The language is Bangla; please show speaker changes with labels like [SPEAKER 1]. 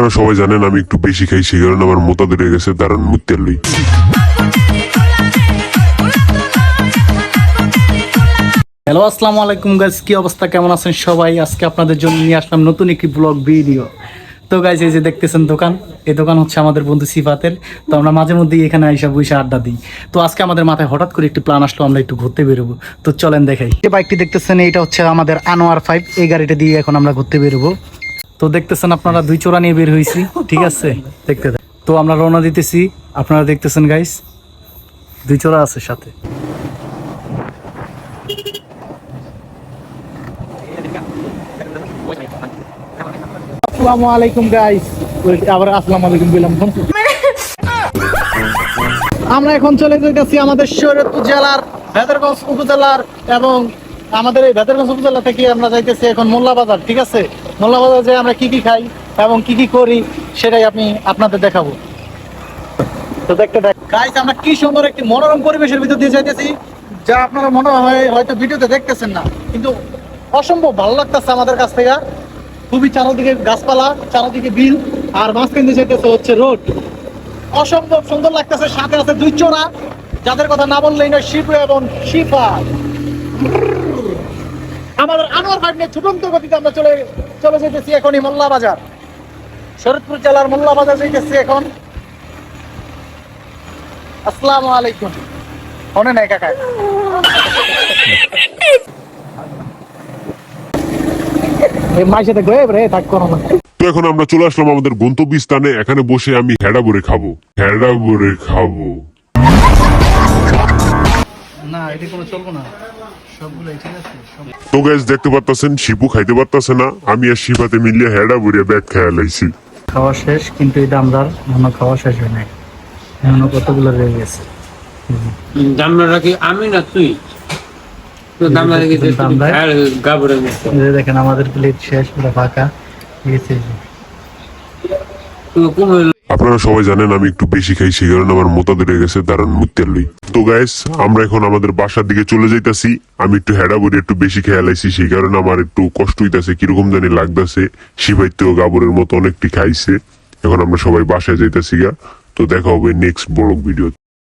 [SPEAKER 1] আপনারা সবাই জানেন আমি একটু বেশি খাই, সেই কারণে আমার মোতা ধরে গেছে দাঁড়ান মুত্তের লই।
[SPEAKER 2] হ্যালো, আসসালামু আলাইকুম গাইজ কি অবস্থা, কেমন আছেন সবাই? আজকে আপনাদের জন্য নিয়ে আসলাম নতুন একটি ব্লগ ভিডিও তো গাইজ এই যে দেখতেছেন দোকান, এই দোকান হচ্ছে আমাদের বন্ধু সিফাতের। তো আমরা মাঝে মধ্যেই এখানে আইসা বসে আড্ডা দিই। তো আজকে আমাদের মাথায় হঠাৎ করে একটি প্ল্যান আসলো, আমরা একটু ঘুরতে বেরোবো। তো চলেন দেখাই। যে বাইকটি দেখতেছেন এটা হচ্ছে আমাদের আনোয়ার ফাইভ এই গাড়িটা দিয়ে এখন আমরা ঘুরতে বেরোবো। তো দেখতেছেন আপনারা দুই চোরা নিয়ে বের হয়েছি ঠিক আছে? দেখতে তো আমরা রওনা দিতেছি, আপনারা দেখতেছেন গাইস দুই চোরা আছে সাথে। আবার আমরা এখন চলে যাচ্ছি আমাদের শরীয়তপুর জেলার ভেদরগঞ্জ উপজেলার এবং আমাদের এই ভেদরগঞ্জ উপজেলা থেকে আমরা যাইতেছি এখন মোল্লা বাজার, ঠিক আছে? মোল্লা বাজার যে আমরা কি কি খাই এবং কি কি করি, সেটাই আমি আপনাদের দেখাবো। তো দেখতে দেখ গাইস আমরা কি সুন্দর একটি মনোরম পরিবেশের ভিতর দিয়ে যাইতেছি, যা আপনারা মনে হয় হয়তো ভিডিওতে দেখতেছেন না, কিন্তু অসম্ভব ভালো লাগতেছে আমাদের কাছ থেকে। খুবই চারদিকে গাছপালা, চারদিকে বিল, আর মাঝখান দিয়ে যেতেছে হচ্ছে রোড। অসম্ভব সুন্দর লাগতেছে, সাথে আছে দুই চোরা, যাদের কথা না বললেই নয়, শিব এবং শিফা। আমাদের আনোয়ার ভাই নিয়ে ছুটন্ত গতিতে আমরা চলে চলে যেতেছি এখনই মোল্লা বাজার। শরৎপুর জেলার মোল্লা বাজার যেতেছি এখন। আসসালামু আলাইকুম। মনে নাই কাকা। না।
[SPEAKER 1] তো এখন আমরা চলে আসলাম আমাদের গন্তব্য স্থানে এখানে বসে আমি হেডা বরে খাব। হেডা বরে খাব।
[SPEAKER 2] না এটা কোনো চলবো না।
[SPEAKER 1] তো গ্যাস দেখতে পারতাছেন শিপু খাইতে পারতাছে না। আমি আর শিপাতে মিলিয়ে হেডা বরে ব্যাগ খেয়া লাইছি।
[SPEAKER 2] খাওয়া শেষ কিন্তু এই দামদার এখনও খাওয়া শেষ হয় নাই। এখনও কতগুলো রয়ে গেছে।
[SPEAKER 3] দামটা কি আমি না তুই?
[SPEAKER 2] দেখেন আমাদের প্লেট শেষ পুরো ফাঁকা। ঠিক
[SPEAKER 1] আপনারা সবাই জানেন আমি একটু বেশি খাই, সেই কারণে আমার মোতা ধরে গেছে দারুণ মুত্তের লই। তো গাইস আমরা এখন আমাদের বাসার দিকে চলে যাইতাছি। আমি একটু হেডা বড়ি একটু বেশি খেয়াল আইছি সেই কারণে আমার একটু কষ্ট হইতাছে, কীরকম জানি লাগতাছে। শিবাইতেও গাবরের মতো অনেকটি খাইছে। এখন আমরা সবাই বাসায় যাইতাছি গা। তো দেখা হবে নেক্সট বড় ভিডিও